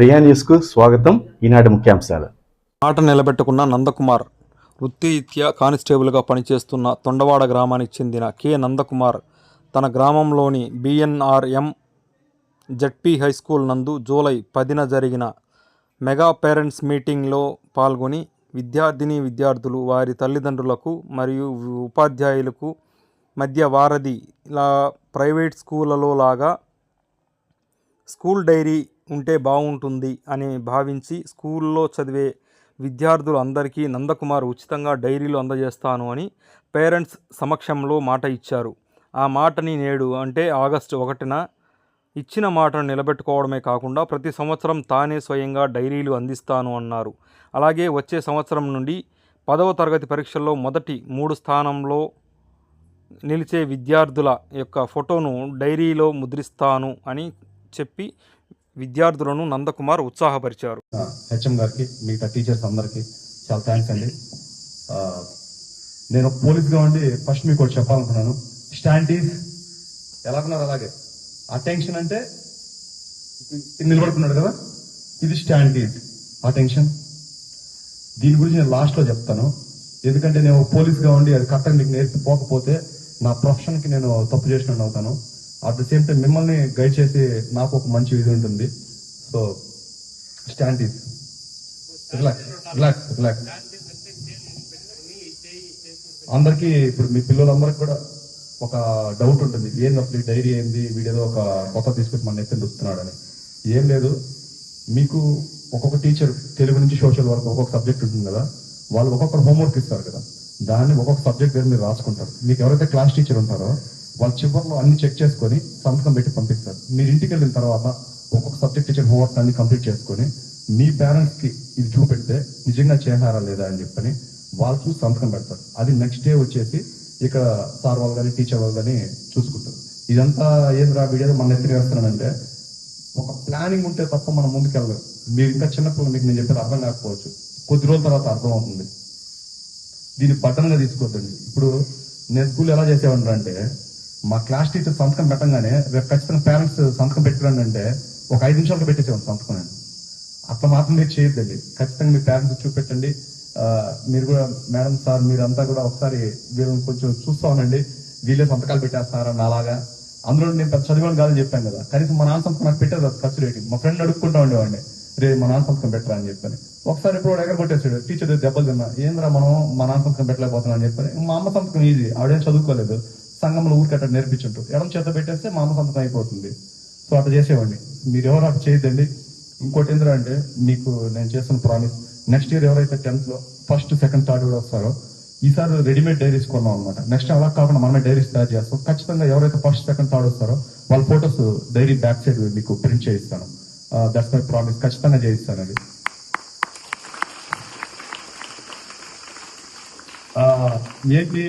ప్రియా న్యూస్కు స్వాగతం. ఈనాటి ముఖ్యాంశాలు. మాట నిలబెట్టుకున్న నందకుమార్ వృత్తిరీత్యా కానిస్టేబుల్గా పనిచేస్తున్న తొండవాడ గ్రామానికి చెందిన కె. నందకుమార్ తన గ్రామంలోని బిఎన్ఆర్ఎం జడ్పీ హై స్కూల్ నందు జూలై పదిన జరిగిన మెగా పేరెంట్స్ మీటింగ్లో పాల్గొని విద్యార్థిని విద్యార్థులు వారి తల్లిదండ్రులకు మరియు ఉపాధ్యాయులకు మధ్య వారధి ఇలా ప్రైవేట్ స్కూళ్ళలో లాగా స్కూల్ డైరీ ఉంటే బాగుంటుంది అని భావించి స్కూల్లో చదివే విద్యార్థులు అందరికీ నందకుమార్ ఉచితంగా డైరీలు అందజేస్తాను అని పేరెంట్స్ సమక్షంలో మాట ఇచ్చారు. ఆ మాటని నేడు అంటే ఆగస్టు ఒకటిన ఇచ్చిన మాటను నిలబెట్టుకోవడమే కాకుండా ప్రతి సంవత్సరం తానే స్వయంగా డైరీలు అందిస్తాను అన్నారు. అలాగే వచ్చే సంవత్సరం నుండి పదవ తరగతి పరీక్షల్లో మొదటి మూడు స్థానంలో నిలిచే విద్యార్థుల యొక్క ఫోటోను డైరీలో ముద్రిస్తాను అని చెప్పి విద్యార్థులను నందకుమార్ ఉత్సాహపరిచారు. హెచ్ఎం గారికి మిగతా టీచర్స్ అందరికి చాలా థ్యాంక్స్ అండి. ఆ, నేను పోలీస్గా ఉండి ఫస్ట్ మీకు ఒకటి చెప్పాలనుకున్నాను. స్టాండ్ ఈజ్ ఎలా అలాగే? అటెన్షన్ అంటే ఇది నిలబడుకున్నాడు కదా? ఇది స్టాండ్ ఈజ్ అటెన్షన్ దీని గురించి నేను లాస్ట్లో చెప్తాను. ఎందుకంటే నేను పోలీస్గా ఉండి అది కరెక్ట్గా మీకు నేర్పిపోకపోతే నా ప్రొఫెషన్కి నేను తప్పు చేసినట్టు అవుతాను. అట్ ద సేమ్ టైం మిమ్మల్ని గైడ్ చేసి నాకు ఒక మంచి ఇది ఉంటుంది. So stand ease relax relax relax అందరికి ఇప్పుడు మీ పిల్లలందరికి కూడా ఒక డౌట్ ఉంటుంది. ఏంది అసలు డైరీ ఏంది? వీడేదో ఒక కొత్త తీసుకొచ్చి మన ఎత్తుని రుస్తున్నాడు అని ఏం లేదు. మీకు ఒక్కొక్క టీచర్ తెలుగు నుంచి సోషల్ వరకు ఒక్కొక్క సబ్జెక్ట్ ఉంటుంది కదా. వాళ్ళు ఒక్కొక్కరు హోంవర్క్ ఇస్తారు కదా. దాన్ని ఒక్కొక్క సబ్జెక్ట్ పేరు మీరు రాసుకుంటారు. మీకు ఎవరైతే క్లాస్ టీచర్ ఉంటారో వాళ్ళు చివరిలో అన్ని చెక్ చేసుకొని సంతకం పెట్టి పంపిస్తారు. మీరు ఇంటికి వెళ్ళిన తర్వాత ఒక్కొక్క సబ్జెక్ట్ టీచర్ హోంవర్క్ అన్ని కంప్లీట్ చేసుకొని మీ పేరెంట్స్కి ఇది చూపెడితే నిజంగా చేశారా లేదా అని చెప్పని వాళ్ళు చూసి సంతకం పెడతారు. అది నెక్స్ట్ డే వచ్చేసి ఇక సార్ వాళ్ళు కానీ టీచర్ వాళ్ళు కానీ చూసుకుంటారు. ఇదంతా ఏది రా వీడియో మన ఎత్తున వేస్తున్నానంటే ఒక ప్లానింగ్ ఉంటే తప్ప మనం ముందుకెళ్ళదు మీరు ఇంకా చిన్నప్పుడు మీకు నేను చెప్పేది అర్థం కాకపోవచ్చు. కొద్ది రోజుల తర్వాత అర్థం అవుతుంది దీన్ని పట్టణంగా తీసుకోవద్దండి. ఇప్పుడు నేను స్కూల్ ఎలా చేసేవాడిని అంటే మా క్లాస్ టీచర్ సంతకం పెట్టంగానే రేపు ఖచ్చితంగా పేరెంట్స్ సంతకం పెట్టుకురండి అంటే ఒక ఐదు నిమిషాలకు పెట్టేసేవాడిని సంతకం నేను అట్లా మాత్రం మీరు చేయొద్దండి. ఖచ్చితంగా మీ పేరెంట్స్ చూపెట్టండి. మీరు కూడా మేడం సార్ మీరంతా కూడా ఒకసారి వీళ్ళని కొంచెం చూస్తా ఉండండి. వీళ్ళే సంతకాలు పెట్టేస్తారా నాలాగా? అందులో నేను పెద్ద చదివాను కాదని చెప్పాను కదా. కనీసం మా నాన్న సంతకం నాకు పెట్టారు ఖర్చు రేటింగ్. మా ఫ్రెండ్ అడుక్కుంటా ఉండేవాడిని. రే మా నాన్న సంతకం పెట్టరా అని చెప్పని. ఒకసారి ఇప్పుడు ఎగర కొట్టేసాడు టీచర్ దెబ్బలు తిన్నా. ఏంద్రా మనం? మా నాన్న సంతకం పెట్టలేకపోతున్నా అని చెప్పని. మా అమ్మ సంతకం ఈజీ. ఆవిడేం చదువుకోలేదు. సంఘంలో ఊరికి అట్లా నేర్పించుంటారు. ఎడం చేత పెట్టేస్తే మా అమ్మ సంతకం అయిపోతుంది. సో అట్లా చేసేవాడిని. మీరు ఎవరు అట్లా చేయొద్దండి. ఇంకోటి ఏంద్రా అంటే మీకు నేను చేసిన ప్రామిస్ నెక్స్ట్ ఇయర్ ఎవరైతే టెన్త్లో ఫస్ట్ సెకండ్ థర్డ్ కూడా వస్తారో ఈసారి రెడీమేడ్ డైరీస్ కొన్నాం అనమాట నెక్స్ట్ అలా కాకుండా మనమే డైరీస్ తయారు చేస్తాం. ఖచ్చితంగా ఎవరైతే ఫస్ట్ సెకండ్ థర్డ్ వస్తారో వాళ్ళ ఫొటోస్ డైరీ బ్యాక్ సైడ్ మీకు ప్రింట్ చేయిస్తాను. దట్స్ మై ప్రామిస్ ఖచ్చితంగా చేయిస్తాను అది. ఏంటి?